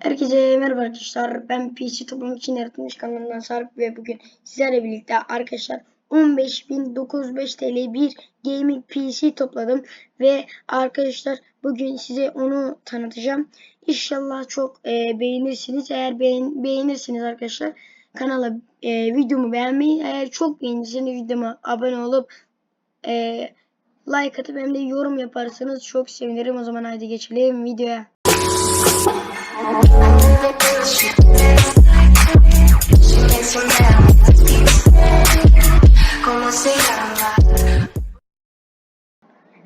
Herkese merhaba arkadaşlar. Ben PC Toplum için yaratılmış kanalından Sarp ve bugün sizlerle birlikte arkadaşlar 15.905 TL bir gaming PC topladım ve arkadaşlar bugün size onu tanıtacağım. İnşallah çok e, beğenirsiniz. Eğer beğen, beğenirsiniz arkadaşlar kanala e, videomu beğenmeyi eğer çok beğenirseniz videoma abone olup e, like atıp hem de yorum yaparsanız çok sevinirim. O zaman hadi geçelim videoya.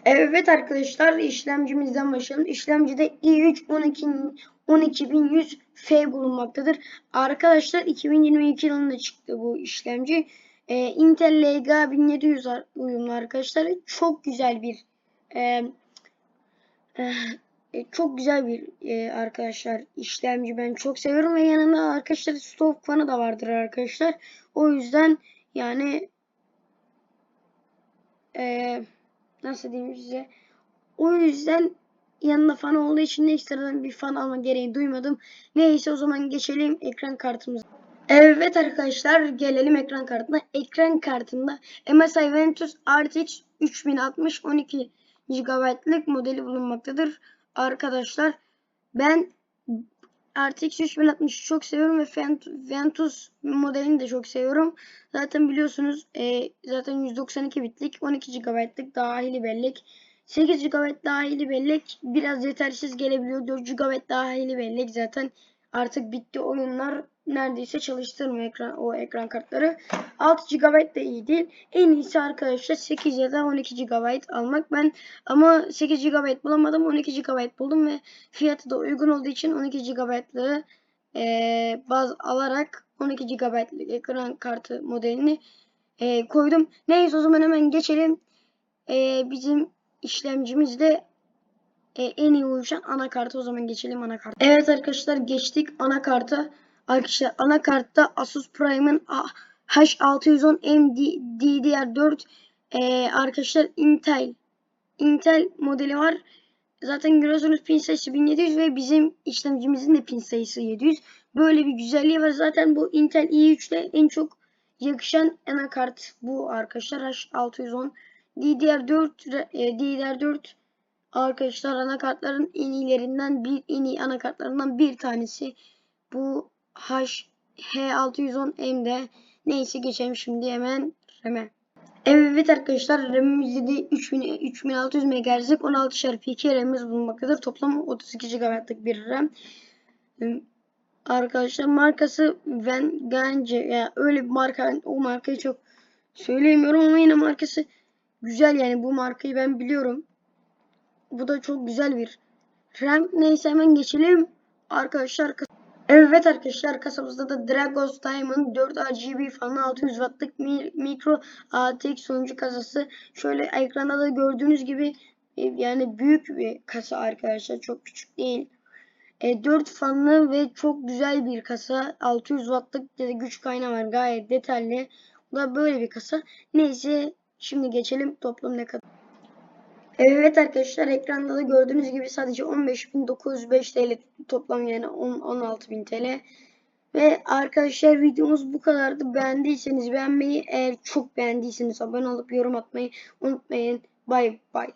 Evet arkadaşlar işlemcimizden başlayalım. İşlemcide i3 12 12100 F bulunmaktadır. Arkadaşlar 2022 yılında çıktı bu işlemci. Ee, Intel LGA 1700 ar- uyumlu arkadaşlar. Çok güzel bir e, e, çok güzel bir e, arkadaşlar işlemci ben çok seviyorum ve yanında arkadaşlar stop fanı da vardır arkadaşlar. O yüzden yani eee nasıl diyeyim size o yüzden yanında fan olduğu için ekstradan bir fan alma gereği duymadım. Neyse o zaman geçelim ekran kartımıza. Evet arkadaşlar gelelim ekran kartına. Ekran kartında MSI Ventus RTX 3060 12 GB'lık modeli bulunmaktadır. Arkadaşlar ben RTX 3060'ı çok seviyorum ve Ventus modelini de çok seviyorum. Zaten biliyorsunuz e, zaten 192 bitlik 12 GB'lık dahili bellek 8 GB dahili bellek biraz yetersiz gelebiliyor. 4 GB dahili bellek zaten artık bitti oyunlar neredeyse çalıştırmıyor ekran, o ekran kartları. 6 GB da iyi değil. En iyisi arkadaşlar 8 ya da 12 GB almak. Ben ama 8 GB bulamadım. 12 GB buldum ve fiyatı da uygun olduğu için 12 GB'lığı e, baz alarak 12 GB'lık ekran kartı modelini e, koydum. Neyse o zaman hemen geçelim. E, bizim işlemcimizde e, en iyi uyuşan anakarta o zaman geçelim anakarta. Evet arkadaşlar geçtik anakarta. Arkadaşlar anakartta Asus Prime'ın A- H610M DDR4 e, arkadaşlar Intel Intel modeli var. Zaten görüyorsunuz pin sayısı 1700 ve bizim işlemcimizin de pin sayısı 700. Böyle bir güzelliği var. Zaten bu Intel i3'te en çok yakışan anakart bu arkadaşlar. H610 DDR4 e, DDR4 arkadaşlar anakartların en iyilerinden bir en iyi anakartlarından bir tanesi. Bu H H610M'de. Neyse geçelim şimdi hemen RAM'e. Evet arkadaşlar de 3000, 3600 MHz'lik 16 çarpı 2 RAM'imiz bulunmaktadır. Toplam 32 GB'lık bir RAM. Arkadaşlar markası Vengance ya öyle bir marka o markayı çok söyleyemiyorum ama yine markası güzel yani bu markayı ben biliyorum. Bu da çok güzel bir RAM. Neyse hemen geçelim. Arkadaşlar Evet arkadaşlar kasamızda da Dragos Diamond 4 RGB fanlı 600 wattlık mi- mikro ATX sonucu kasası. Şöyle ekranda da gördüğünüz gibi e, yani büyük bir kasa arkadaşlar çok küçük değil. E, 4 fanlı ve çok güzel bir kasa. 600 wattlık güç kaynağı var gayet detaylı. Bu da böyle bir kasa. Neyse şimdi geçelim toplam ne kadar. Evet arkadaşlar ekranda da gördüğünüz gibi sadece 15.905 TL toplam yani 10 16.000 TL. Ve arkadaşlar videomuz bu kadardı. Beğendiyseniz beğenmeyi, eğer çok beğendiyseniz abone olup yorum atmayı unutmayın. Bay bay.